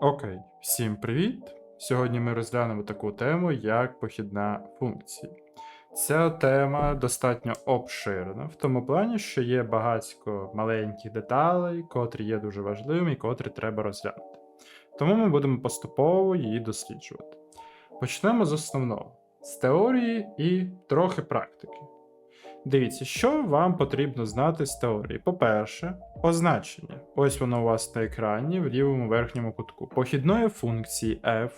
Окей, всім привіт! Сьогодні ми розглянемо таку тему, як похідна функція. Ця тема достатньо обширна, в тому плані, що є багатько маленьких деталей, котрі є дуже важливими і котрі треба розглянути. Тому ми будемо поступово її досліджувати. Почнемо з основного: з теорії і трохи практики. Дивіться, що вам потрібно знати з теорії. По-перше, позначення. Ось воно у вас на екрані в лівому верхньому кутку. Похідної функції f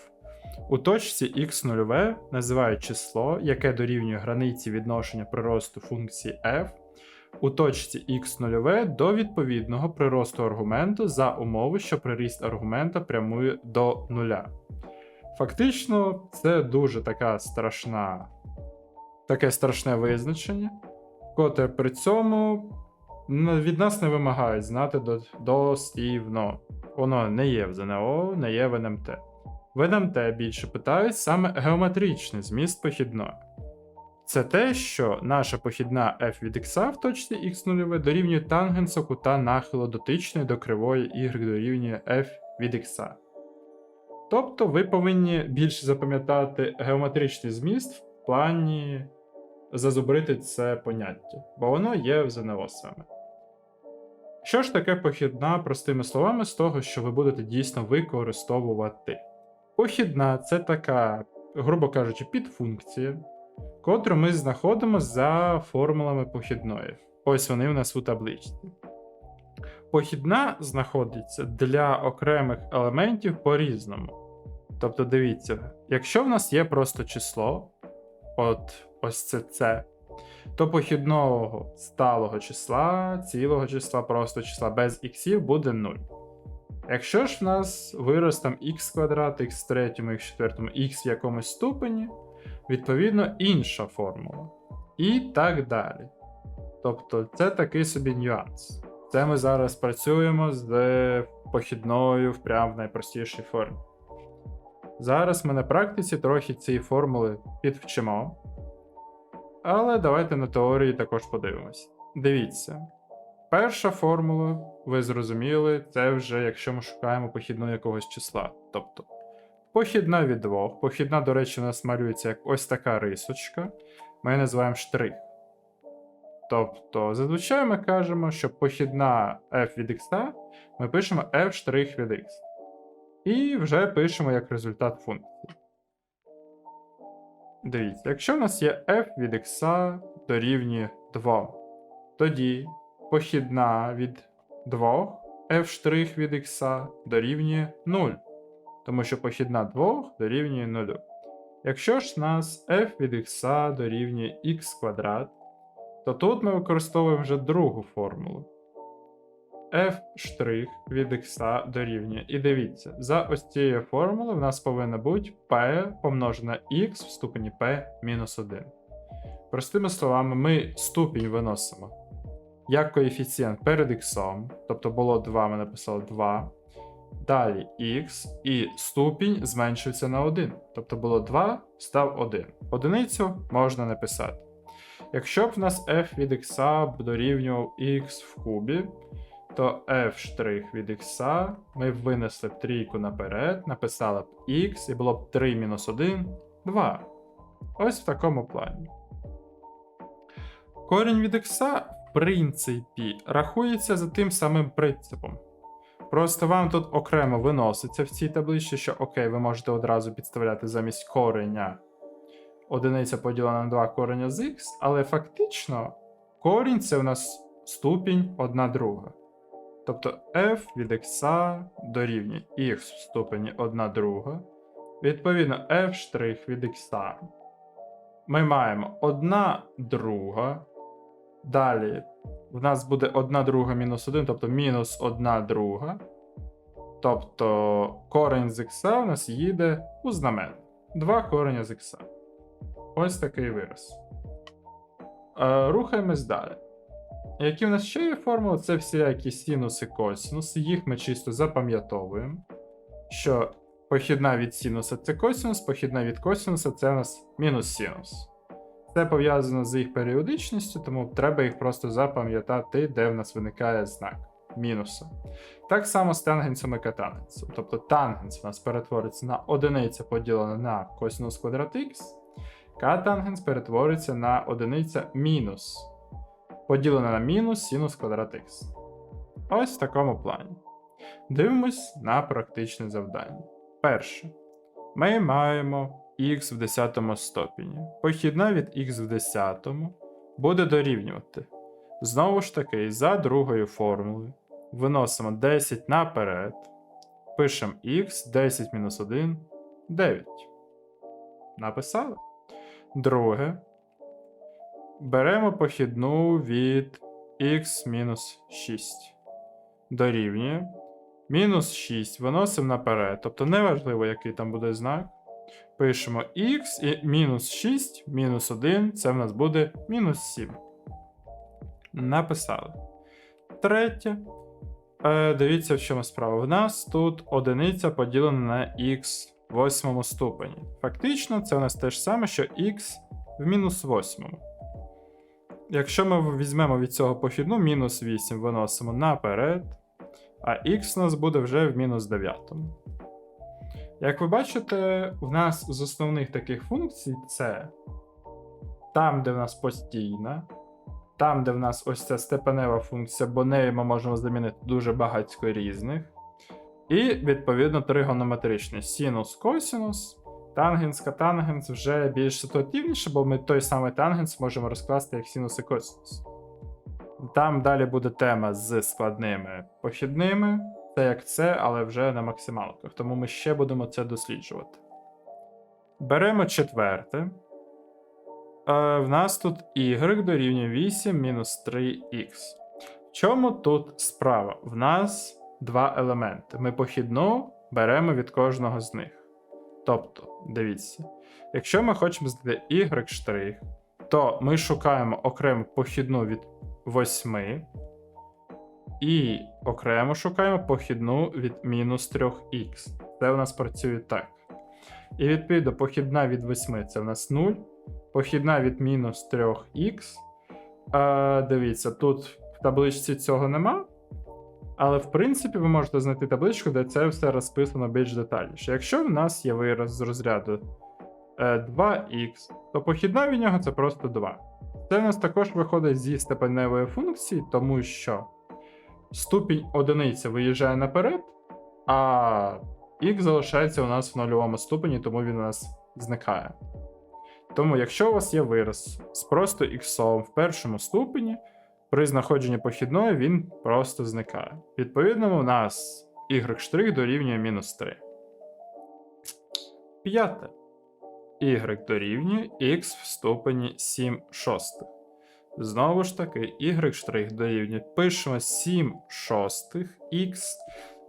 у точці x0 називають число, яке дорівнює границі відношення приросту функції f у точці x0 до відповідного приросту аргументу за умови, що приріст аргумента прямує до нуля. Фактично, це дуже така страшна, таке страшне визначення, котре при цьому від нас не вимагають знати до- дослівно. Воно не є в ЗНО, не є в НМТ. В НМТ більше питають саме геометричний зміст похідної. Це те, що наша похідна f від x в точці x0 дорівнює тангенсу кута нахилу дотичної до кривої y дорівнює f від x. Тобто ви повинні більше запам'ятати геометричний зміст в плані зазубрити це поняття, бо воно є в ЗНО саме. Що ж таке похідна, простими словами, з того, що ви будете дійсно використовувати? Похідна це така, грубо кажучи, підфункція, котру ми знаходимо за формулами похідної. Ось вони в нас у табличці. Похідна знаходиться для окремих елементів по-різному. Тобто, дивіться, якщо в нас є просто число, от ось це це, то похідного сталого числа, цілого числа, просто числа без іксів буде 0. Якщо ж в нас вирос там х квадрат, х в третьому, х в четвертому, х в якомусь ступені, відповідно інша формула. І так далі. Тобто це такий собі нюанс. Це ми зараз працюємо з похідною в прям найпростішій формі. Зараз ми на практиці трохи ці формули підвчимо. Але давайте на теорії також подивимось. Дивіться. Перша формула, ви зрозуміли, це вже якщо ми шукаємо похідну якогось числа. Тобто похідна від двох. Похідна, до речі, у нас малюється як ось така рисочка. Ми її називаємо штрих. Тобто, зазвичай ми кажемо, що похідна f від x ми пишемо f' від x. І вже пишемо як результат функції. Дивіться, якщо в нас є f від x дорівнює 2, тоді похідна від 2 f' від x дорівнює 0, тому що похідна 2 дорівнює 0. Якщо ж у нас f від x дорівнює x квадрат, то тут ми використовуємо вже другу формулу. F' від x дорівнює. І дивіться, за ось цією формулою в нас повинна бути p помножена на x в ступені p мінус 1. Простими словами, ми ступінь виносимо як коефіцієнт перед x, тобто було 2, ми написали 2. Далі x, і ступінь зменшився на 1. Тобто було 2, став 1. Одиницю можна написати. Якщо б в нас f від x дорівнював x в кубі, то f' від x ми винесли б трійку наперед, написали б x, і було б 3 мінус 1 2. Ось в такому плані. Корінь від x, в принципі, рахується за тим самим принципом. Просто вам тут окремо виноситься в цій таблиці, що окей, ви можете одразу підставляти замість кореня одиниця поділена на 2 кореня з х, але фактично корінь це у нас ступінь 1 друга. Тобто f від x дорівнює х в ступені 1 друга. Відповідно, f' від x. Ми маємо 1 друга. Далі в нас буде 1 друга мінус 1, тобто мінус 1 друга. Тобто корень з х у нас їде у знаменник. 2 кореня з х. Ось такий вираз. Е, рухаємось далі. Які в нас ще є формули? Це всілякі синуси, косинуси. Їх ми чисто запам'ятовуємо. Що похідна від синуса це косинус, похідна від косинуса це у нас мінус синус. Це пов'язано з їх періодичністю, тому треба їх просто запам'ятати, де в нас виникає знак. мінуса. Так само з тангенсом і катангенсом. Тобто тангенс у нас перетвориться на одиниця поділена на косинус квадрат х, катангенс перетвориться на одиниця мінус поділена на мінус синус квадрат х. Ось в такому плані. Дивимось на практичне завдання. Перше. Ми маємо х в 10 ступені. Похідна від х в 10 буде дорівнювати. Знову ж таки, за другою формулою. Виносимо 10 наперед. Пишемо х 10 мінус 1 9. Написали. Друге. Беремо похідну від х мінус 6. Дорівнює. Мінус 6 виносимо наперед. Тобто неважливо, який там буде знак. Пишемо х і мінус 6, мінус 1, це в нас буде мінус 7. Написали. Третє. Е, дивіться, в чому справа. В нас тут одиниця поділена на х в восьмому ступені. Фактично, це у нас те ж саме, що х в мінус восьмому. Якщо ми візьмемо від цього похідну, мінус 8 виносимо наперед, а х у нас буде вже в мінус 9. Як ви бачите, в нас з основних таких функцій це там, де в нас постійна, там, де в нас ось ця степенева функція, бо нею ми можемо замінити дуже багатько різних. І, відповідно, тригонометричний синус, косинус, тангенс, катангенс вже більш ситуативніше, бо ми той самий тангенс можемо розкласти як синус і косинус. Там далі буде тема з складними похідними. Це як це, але вже на максималках, тому ми ще будемо це досліджувати. Беремо четверте. Е, в нас тут y дорівнює 8 мінус 3х. В чому тут справа? В нас два елементи. Ми похідну беремо від кожного з них. Тобто, дивіться, якщо ми хочемо знайти y то ми шукаємо окрему похідну від 8. І окремо шукаємо похідну від мінус 3х. Це у нас працює так. І відповідно, похідна від 8 це у нас 0. Похідна від мінус 3х. Дивіться, тут в табличці цього нема. Але в принципі ви можете знайти табличку, де це все розписано більш детальніше. Якщо в нас є вираз з розряду е, 2х, то похідна від нього це просто 2. Це у нас також виходить зі степеневої функції, тому що ступінь одиниця виїжджає наперед, а х залишається у нас в нульовому ступені, тому він у нас зникає. Тому, якщо у вас є вираз з просто х в першому ступені, при знаходженні похідної він просто зникає. Відповідно, у нас y' дорівнює мінус 3. П'яте. y дорівнює x в ступені 7 шостих. Знову ж таки, y' дорівнює. Пишемо 7 шостих х.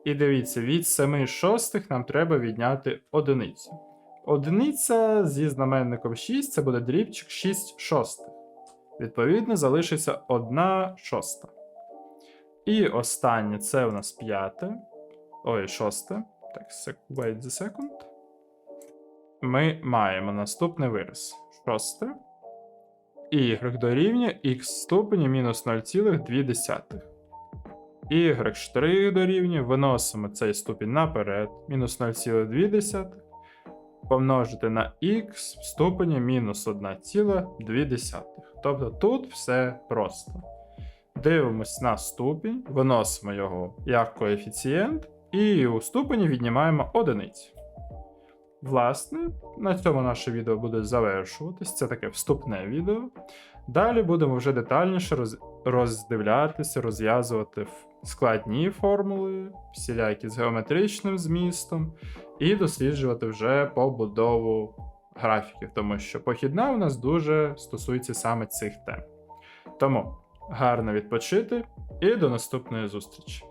І дивіться, від 7 шостих нам треба відняти одиницю. Одиниця зі знаменником 6 це буде дрібчик 6 шостих. Відповідно, залишиться 1 шоста. І останнє це у нас п'яте. Ой, шосте. Так, wait the second. Ми маємо наступний вираз. Шосте. Y дорівнює x ступені мінус 0,2. Y штрих дорівнює, виносимо цей ступінь наперед, мінус 0,2 помножити на х в ступені мінус 1,2. Тобто тут все просто. Дивимось на ступінь, виносимо його як коефіцієнт, і у ступені віднімаємо одиницю. Власне, на цьому наше відео буде завершуватись. Це таке вступне відео. Далі будемо вже детальніше роз... роздивлятися, розв'язувати складні формули, всілякі з геометричним змістом, і досліджувати вже побудову графіків, тому що похідна у нас дуже стосується саме цих тем. Тому гарно відпочити і до наступної зустрічі!